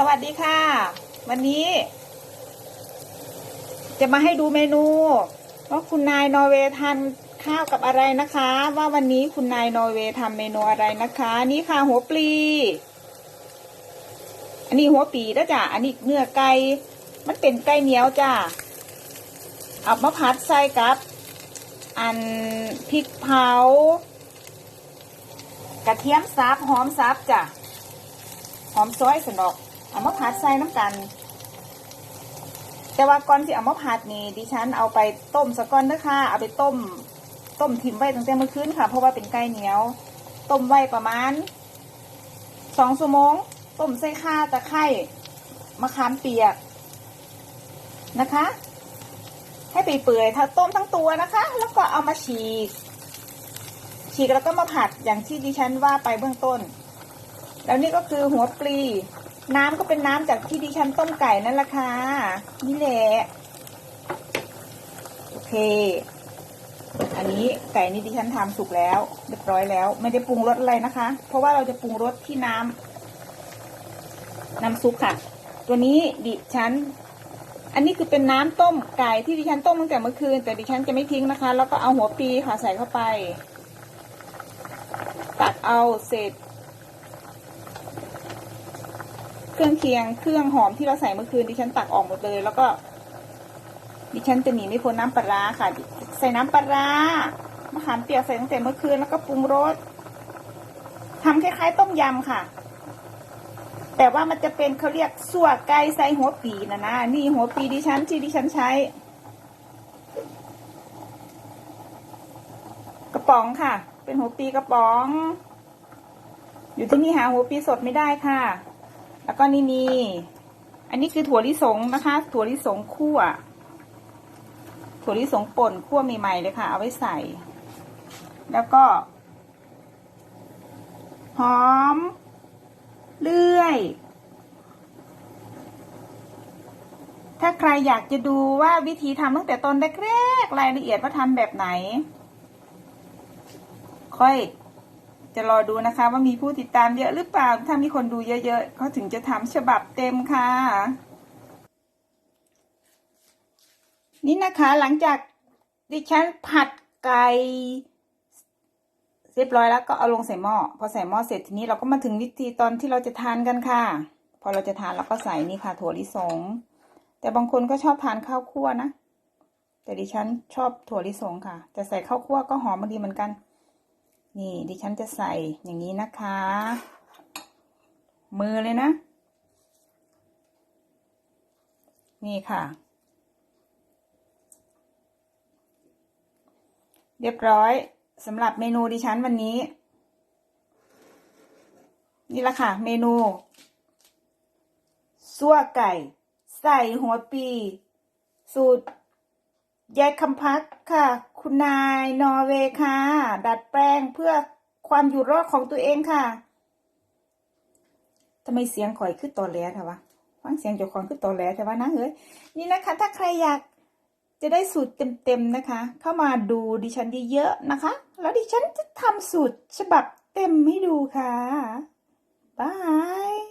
สวัสดีค่ะ วันนี้ จะมาให้ดูเมนูว่าคุณนายนอร์เวย์ทานข้าวกับอะไรนะคะ ว่าวันนี้คุณนายนอร์เวย์ทำเมนูอะไรนะคะ นี่ค่ะหัวปลี อันนี้หัวปีนะจ้ะอันนี้เนื้อไก่มันเป็นไก่เหนียวจ้ะเอามาผัดใส่กับ อันพริกเผากระเทียมสับหอมสับจ้ะหอมซอยสนอก เอามาผัดใส่น้ำกัน แต่ว่าก่อนที่เอามาผัดนี่ดิฉันเอาไปต้มสะก่อนนะคะเอาไปต้ม ต้มทิมไว้ตั้งแต่เมื่อคืนค่ะ เพราะว่าเป็นไก่เหนียว ต้มไว้ประมาณสองชั่วโมง ต้มใส่ข่าตะไคร้มะขามเปียกนะคะ ให้ไปเปื่อยๆถ้าต้มทั้งตัวนะคะ แล้วก็เอามาฉีก ฉีกแล้วก็มาผัดอย่างที่ดิฉันว่าไปเบื้องต้น แล้วนี่ก็คือหัวปลี น้ำก็เป็นน้ำจากที่ดิฉันต้มไก่นั่นแหละค่ะ นี่แหละ โอเค อันนี้ไก่นี่ดิฉันทำสุกแล้ว เรียบร้อยแล้ว ไม่ได้ปรุงรสอะไรนะคะ เพราะว่าเราจะปรุงรสที่น้ำน้ำซุปค่ะ ตัวนี้ดิฉัน อันนี้คือเป็นน้ำต้มไก่ที่ดิฉันต้มตั้งแต่เมื่อคืน แต่ดิฉันจะไม่ทิ้งนะคะ แล้วก็เอาหัวปีค่ะใส่เข้าไป ตักเอาเศษ เครื่องเคียงเครื่องหอมที่เราใส่เมื่อคืนดิฉันตักออกหมดเลย แล้วก็ ดิฉันจะหนีไม่พ้นน้ำปลาร้าค่ะ ใส่น้ำปลาร้ามะขามเปียกใส่ตั้งแต่เมื่อคืนแล้วก็ปรุงรสทำคล้ายๆ ต้มยำค่ะ แต่ว่ามันจะเป็นเขาเรียกสั่วไก่ใส่หัวปีนะนะนี่หัวปีดิฉันที่ดิฉันใช้ กระป๋องค่ะ เป็นหัวปีกระป๋อง อยู่ที่นี่หาหัวปีสดไม่ได้ค่ะ แล้วก็นี่มี อันนี้คือถั่วลิสงนะคะ ถั่วลิสงคั่ว ถั่วลิสงป่นคั่วใหม่ๆเลยค่ะ เอาไว้ใส่ แล้วก็ หอม เลื่อย ถ้าใครอยากจะดูว่าวิธีทำตั้งแต่ตอนแรกๆรายละเอียดว่าทำแบบไหน ค่อย จะรอดูนะคะ ว่ามีผู้ติดตามเยอะหรือเปล่า ถ้ามีคนดูเยอะๆเขาถึงจะทำฉบับเต็มค่ะ นี่นะคะหลังจากดิฉันผัดไก่เรียบร้อยแล้วก็เอาลงใส่หม้อพอใส่หม้อเสร็จทีนี้เราก็มาถึงวิธีตอนที่เราจะทานกันค่ะ พอเราจะทานเราก็ใส่นี่ค่ะถั่วลิสง แต่บางคนก็ชอบทานข้าวคั่วนะแต่ดิฉันชอบถั่วลิสงค่ะ แต่ใส่ข้าวคั่วก็หอมดีเหมือนกัน นี่ดิฉันจะใส่อย่างนี้นะคะ มือเลยนะ นี่ค่ะ เรียบร้อยสำหรับเมนูดิฉันวันนี้ นี่แหละค่ะ เมนูซั่วไก่ ใส่หัวปี สูตร ยายคำพักค่ะ คุณนายนอร์เวย์ค่ะ ดัดแปลงเพื่อความอยู่รอดของตัวเองค่ะทำไมเสียงข่อยขึ้นตอนแรกทวะฟังเสียงเจ้าของขึ้นตอนแรกแต่ว่านะเฮ้ยนี่นะคะ ถ้าใครอยากจะได้สูตรเต็มๆนะคะ เข้ามาดูดิฉันเยอะๆนะคะ แล้วดิฉันจะทำสูตรฉบับเต็มให้ดูค่ะบาย